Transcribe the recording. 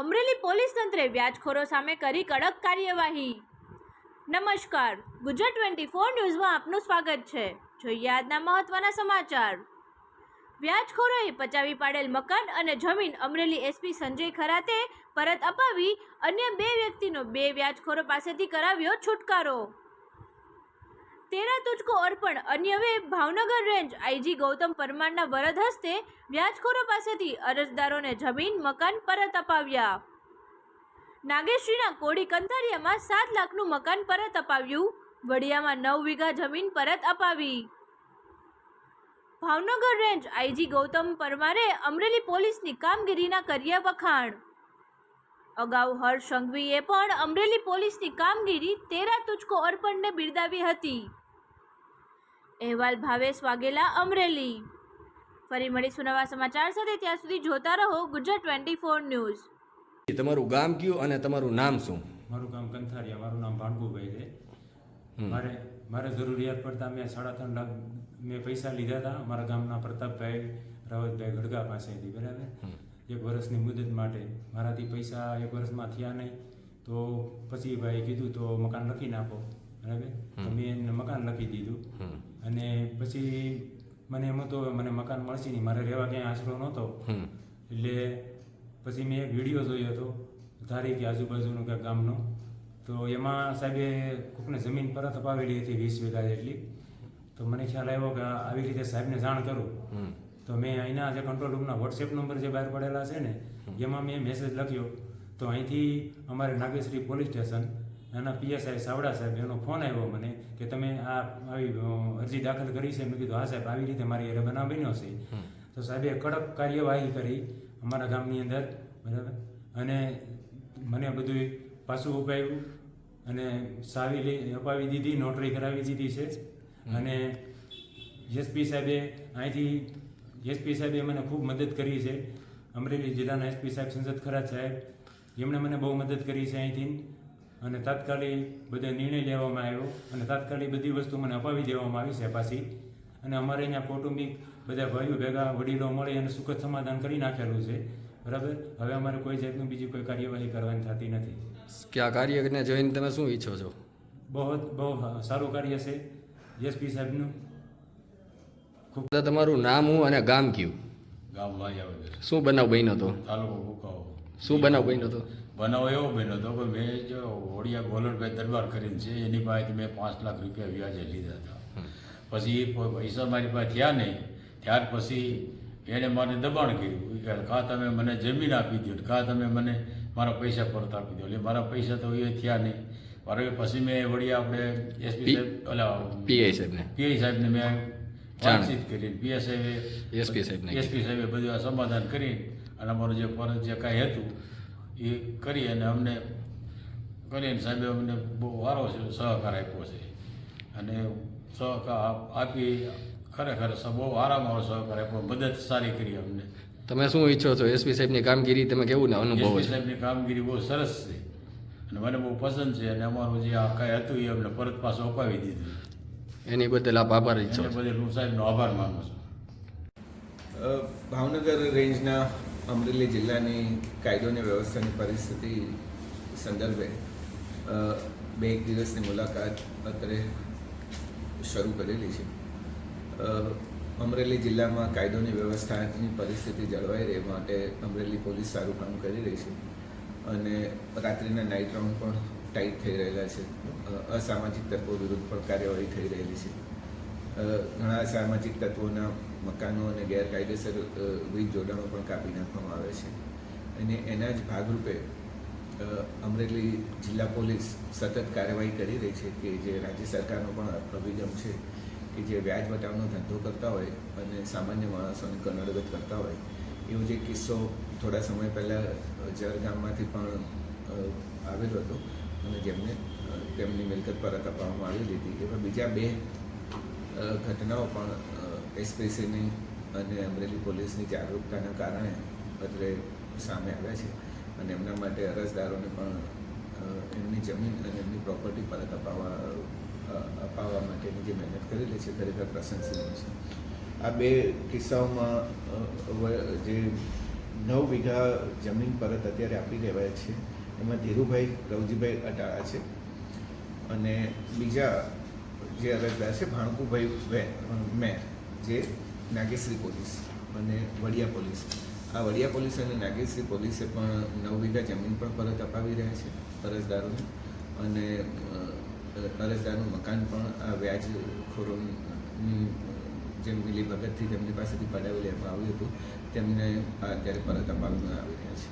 Amreli police તંત્રે વ્યાજખોરો સામે કરી કડક કાર્યવાહી. નમસ્કાર, ગુજરાત ટ્વેન્ટી ફોર ન્યૂઝમાં આપનું સ્વાગત છે. જોઈએ આજના મહત્વના સમાચાર. વ્યાજખોરોએ પચાવી પાડેલ મકાન અને જમીન અમરેલી એસપી સંજય ખરાતે પરત અપાવી અન્ય બે વ્યક્તિનો બે વ્યાજખોરો પાસેથી કરાવ્યો છુટકારો. તેરા તુજકો અર્પણ અન્ય બે ભાવનગર રેન્જ આઈજી ગૌતમ પરમારના વરદ હસ્તે વ્યાજખોરો પાસેથી અરજદારોને જમીન, મકાન પરત અપાવ્યા. નાગેશ્રીના કોડી કંથારિયામાં સાત લાખનું મકાન પરત અપાવ્યું. વડિયામાં નવ વીઘા જમીન પરત અપાવી. ભાવનગર રેન્જ આઈજી ગૌતમ પરમારે અમરેલી પોલીસની કામગીરીના કર્યા વખાણ. અગાઉ હર્ષ સંઘવીએ પણ અમરેલી પોલીસની કામગીરી તેરા તુજકો અર્પણને બિરદાવી હતી. અહેવાલ ભાવેશ વાઘેલા અમરેલી. ફરી મળીશું નવા સમાચાર સાથે. ત્યાં સુધી જોતા રહો ગુજરાત ટ્વેન્ટી ફોર ન્યૂઝ. તમારું ગામ કયું અને તમારું નામ શું? મારું ગામ કંથારિયા મારું નામ ભાણકુભાઈ છે. મારે મારે જરૂરિયાત પડતા મેં સાડા ત્રણ લાખ મેં પૈસા લીધા હતા. મારા ગામના પ્રતાપભાઈ રાવતભાઈ ગઢગા પાસેથી બરાબર? એક વર્ષની મુદત માટે મારાથી પૈસા એક વર્ષમાં થયા નહીં. તો પછી ભાઈ કીધું તો મકાન લખી નાખો. બરાબર? તો મેં એમને મકાન લખી દીધું. અને પછી મને એમ હતો મને મકાન મળશે નહીં મારે રહેવા ક્યાંય આશરો નહોતો. એટલે પછી મેં એક વીડિયો જોયો હતો ધારી કે આજુબાજુનો કે ગામનો. તો એમાં સાહેબે કોકને જમીન પરત અપાવેલી હતી વીસ વીઘા જેટલી. તો મને ખ્યાલ આવ્યો કે આવી રીતે સાહેબને જાણ કરું. તો મેં અહીંના જે કંટ્રોલ રૂમના વોટ્સએપ નંબર જે બહાર પડેલા છે ને એમાં મેં મેસેજ લખ્યો. તો અહીંથી અમારે નાગેશ્રી પોલીસ સ્ટેશન એના પીએસઆઈ સાવડા સાહેબ એનો ફોન આવ્યો મને કે તમે આ આવી અરજી દાખલ કરી છે. મેં કીધું હા સાહેબ આવી રીતે મારી એરે બનાવ બન્યો છે. તો સાહેબે કડક કાર્યવાહી કરી અમારા ગામની અંદર બરાબર? અને મને બધું પાછું ઉપાયું અને સાવી લઈ અપાવી દીધી નોટરી કરાવી દીધી છે. અને એસપી સાહેબે અહીંથી એસપી સાહેબે મને ખૂબ મદદ કરી છે. અમરેલી જિલ્લાના એસપી સાહેબ સંસદ ખરા સાહેબ એમણે મને બહુ મદદ કરી છે અહીંથી. અને તાત્કાલિક બધો નિર્ણય લેવામાં આવ્યો અને તાત્કાલિક બધી વસ્તુ મને અપાવી દેવામાં આવી છે પાછી અને અમારે અહીંયા કૌટુંબિક બધા ભાઈઓ ભેગા વડીલો મળી અને સુખદ સમાધાન કરી નાખેલું છે. બરાબર? હવે અમારે કોઈ જાતનું બીજી કોઈ કાર્યવાહી કરવાની થતી નથી. કે આ કાર્યને જોઈને તમે શું ઈચ્છો છો? બહુ બહુ સારું કાર્ય છે. એસપી સાહેબનું. ખૂબ તમારું નામ હું અને ગામ કયું? ગામ શું બનાવ બન્યો હતો? તાલુકો શું બનાવ બન્યો હતો? બનાવ એવો બન્યો હતો કે મેં જો હોડિયા ગોલરભાઈ દરબાર કરીને છે એની પાસેથી મેં પાંચ લાખ રૂપિયા વ્યાજે લીધા હતા. પછી એ પૈસા મારી પાસે થયા નહીં ત્યાર પછી એણે મને દબાણ કર્યું. કે કાં તમે મને જમીન આપી દો કાં તમે મને મારા પૈસા પરત આપી દો એટલે મારા પૈસા તો એ થયા નહીં. મારે પછી મેં વળી આપણે એસપી સાહેબ ઓલા પીઆઈ સાહેબને. પીઆઈ સાહેબને મેં વાતચીત કરી પીએસ સાહેબે એસપી સાહેબને એસપી સાહેબે બધું આ સમાધાન કરી અને અમારું જે પરત જે કાંઈ હતું એ કરી અને અમને કરીને સાહેબે અમને બહુ વારો છે સહકાર આપ્યો છે. અને સહકાર આપ- આપી ખરેખર બહુ આરામ વાળો સહકાર આપ્યો મદદ સારી કરી અમને. તમે શું ઈચ્છો છો? એસપી સાહેબની કામગીરી તમે કેવું ને અનુભવ એસપી સાહેબની કામગીરી બહુ સરસ છે. અને મને બહુ પસંદ છે અને અમારું જે આ કાંઈ હતું એ અમને પરત પાછું અપાવી દીધું. એની બદલ આપ આભાર ઈચ્છો બદલ હું સાહેબનો આભાર માનું છું. ભાવનગર રેન્જના અમરેલી જિલ્લાની કાયદો અને વ્યવસ્થાની પરિસ્થિતિ સંદર્ભે બે એક દિવસની મુલાકાત અત્રે શરૂ કરેલી છે. અમરેલી જિલ્લામાં કાયદોની વ્યવસ્થાની પરિસ્થિતિ જળવાઈ રહે માટે અમરેલી પોલીસ સારું કામ કરી રહી છે અને રાત્રિના નાઇટ રાઉન્ડ પણ ટાઈટ થઈ રહેલા છે. અસામાજિક તત્વો વિરુદ્ધ પણ કાર્યવાહી થઈ રહેલી છે. ઘણા સામાજિક તત્વોના મકાનો અને ગેરકાયદેસર વીજ જોડાણો પણ કાપી નાખવામાં આવે છે. અને એના જ ભાગરૂપે અમરેલી જિલ્લા પોલીસ સતત કાર્યવાહી કરી રહી છે કે જે રાજ્ય સરકારનો પણ અભિગમ છે કે જે વ્યાજ વટાવનો ધંધો કરતા હોય અને સામાન્ય માણસોને કનડગત કરતા હોય, એવો જે કિસ્સો થોડા સમય પહેલાં જર ગામમાંથી પણ આવેલો હતો અને જેમને તેમની મિલકત પરત અપાવવામાં આવેલી હતી એવા બીજા બે ઘટનાઓ પણ એસપીસીની અને અમરેલી પોલીસની જાગૃતતાના કારણે અત્રે સામે આવ્યા છે અને એમના માટે અરજદારોને પણ એમની જમીન અને એમની પ્રોપર્ટી પરત અપાવવા અપાવવા માટેની જે મહેનત કરેલી છે, ખરેખર પ્રશંસનીય છે. આ બે કિસ્સાઓમાં જે નવ વીઘા જમીન પરત અત્યારે આપી દેવાય છે, એમાં ધીરુભાઈ, રવજીભાઈ અટાળા છે અને બીજા જે અરજદાર છે ભાણકુભાઈ મેર જે નાગેશ્રી પોલીસ અને વડિયા પોલીસ. આ વડિયા પોલીસ અને નાગેશ્રી પોલીસે પણ નવ વીઘા જમીન પણ પરત અપાવી રહ્યા છે અરજદારોને. અને અરજદારનું મકાન પણ આ વ્યાજખોરોની જે મિલી ભગતથી તેમની પાસેથી પડાવી લેવામાં આવ્યું હતું. તેમને અત્યારે પરત અપાવવામાં આવી રહ્યા છે.